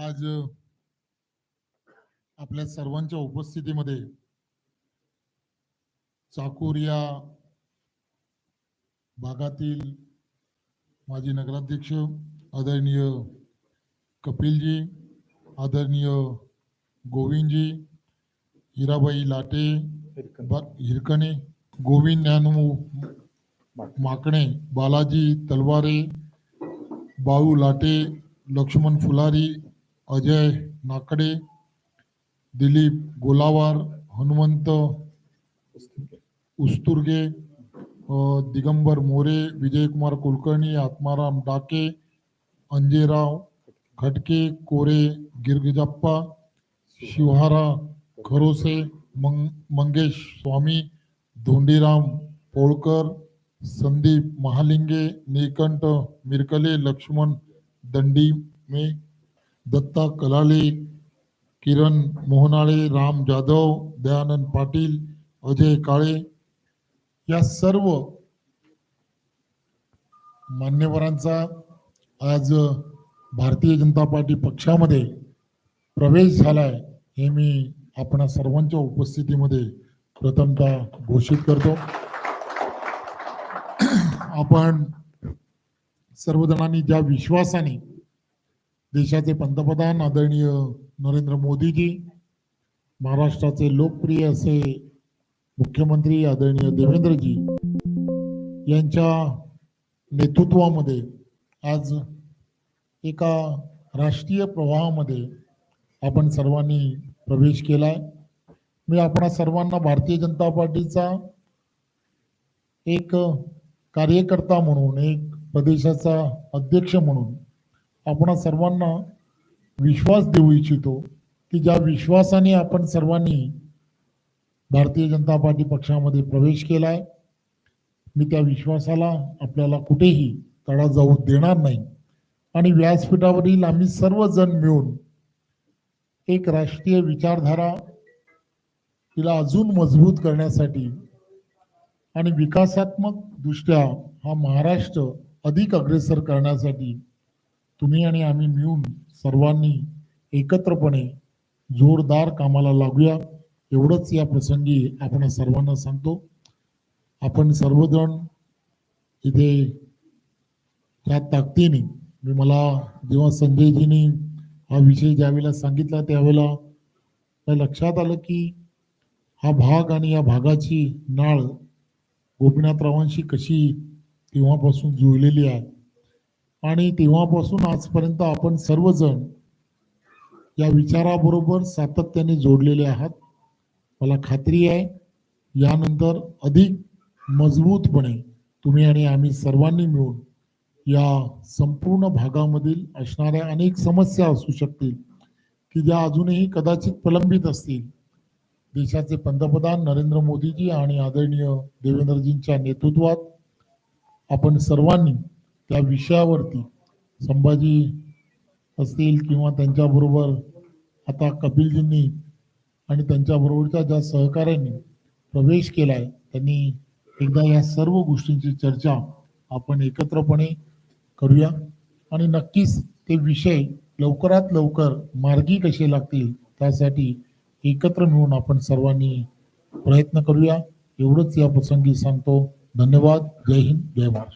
आज आपल्या सर्वांच्या उपस्थितीमध्ये चाकूर या भागातील माजी नगराध्यक्ष आदरणीय कपिलजी आदरणीय गोविंदजी हिराबाई लाटे हिरकणे. गोविंद ज्ञानू माकणे बालाजी तलवारे बाळू लाटे लक्ष्मण फुलारी अजय नाकडे दिलीप गोलावार हनुमंत उस्तुर्गे दिगंबर मोरे विजयकुमार कुलकर्णी आत्माराम डाके अंजेराव खटके कोरे गिरगजप्पा शिवहारा खरोसे मंग मंगेश स्वामी धोंडीराम पोळकर संदीप महालिंगे नीलकंठ मिरकले लक्ष्मण दंडी मे दत्ता कलाले किरण मोहनाळे राम जाधव दयानंद पाटील अजय काळे या सर्व मान्यवरांचा आज भारतीय जनता पार्टी पक्षामध्ये प्रवेश झालाय हे मी आपण सर्वांच्या उपस्थितीमध्ये प्रथमतः घोषित करतो. आपण सर्वजणांनी ज्या विश्वासाने देशाचे पंतप्रधान आदरणीय नरेंद्र मोदीजी महाराष्ट्राचे लोकप्रिय असे मुख्यमंत्री आदरणीय देवेंद्रजी यांच्या नेतृत्वामध्ये आज एका राष्ट्रीय प्रवाहामध्ये आपण सर्वांनी प्रवेश केलाय. मी आपणा सर्वांना भारतीय जनता पार्टीचा एक कार्यकर्ता म्हणून एक प्रदेशाचा अध्यक्ष म्हणून आपण सर्वांना विश्वास देऊ इच्छितो की ज्या विश्वासाने आपण सर्वांनी भारतीय जनता पार्टी पक्षामध्ये प्रवेश केला आहे मी त्या विश्वासाला आपल्याला कुठेही तडा जाऊ देणार नाही. आणि व्यासपीठावरील आम्ही सर्वजण मिळून एक राष्ट्रीय विचारधारा तिला अजून मजबूत करण्यासाठी आणि विकासात्मक दृष्ट्या हा महाराष्ट्र अधिक अग्रेसर करण्यासाठी तुम्ही आणि आम्ही मिळून सर्वांनी एकत्रपणे जोरदार कामाला लागूया. एवढंच या प्रसंगी आपण सर्वांना सांगतो. आपण सर्वजण इथे त्या ताकदीने मी मला जेव्हा संजयजींनी हा विषय ज्यावेळेला सांगितला त्यावेळेला लक्षात आलं की हा भाग आणि या भागाची नाळ गोपीनाथरावांशी कशी तेव्हापासून जुळलेली आहे. आणि तेव्हापासून आजपर्यंत आपण सर्वजण या विचाराबरोबर सातत्याने जोडलेले आहात. मला खात्री आहे यानंतर अधिक मजबूतपणे तुम्ही आणि आम्ही सर्वांनी मिळून या संपूर्ण भागामधील असणाऱ्या अनेक समस्या असू शकतील की ज्या अजूनही कदाचित प्रलंबित असतील. देशाचे पंतप्रधान नरेंद्र मोदीजी आणि आदरणीय देवेंद्रजींच्या नेतृत्वात आपण सर्वांनी त्या विषयावरती संभाजी असतील किंवा त्यांच्याबरोबर आता कपिलजींनी आणि त्यांच्याबरोबरच्या ज्या सहकाऱ्यांनी प्रवेश केला आहे त्यांनी एकदा या सर्व गोष्टींची चर्चा आपण एकत्रपणे करूया. आणि नक्कीच ते विषय लवकरात लवकर मार्गी कसे लागतील त्यासाठी एकत्र मिळून आपण सर्वांनी प्रयत्न करूया. एवढंच या प्रसंगी सांगतो. धन्यवाद. जय हिंद. जय महाराष्ट्र.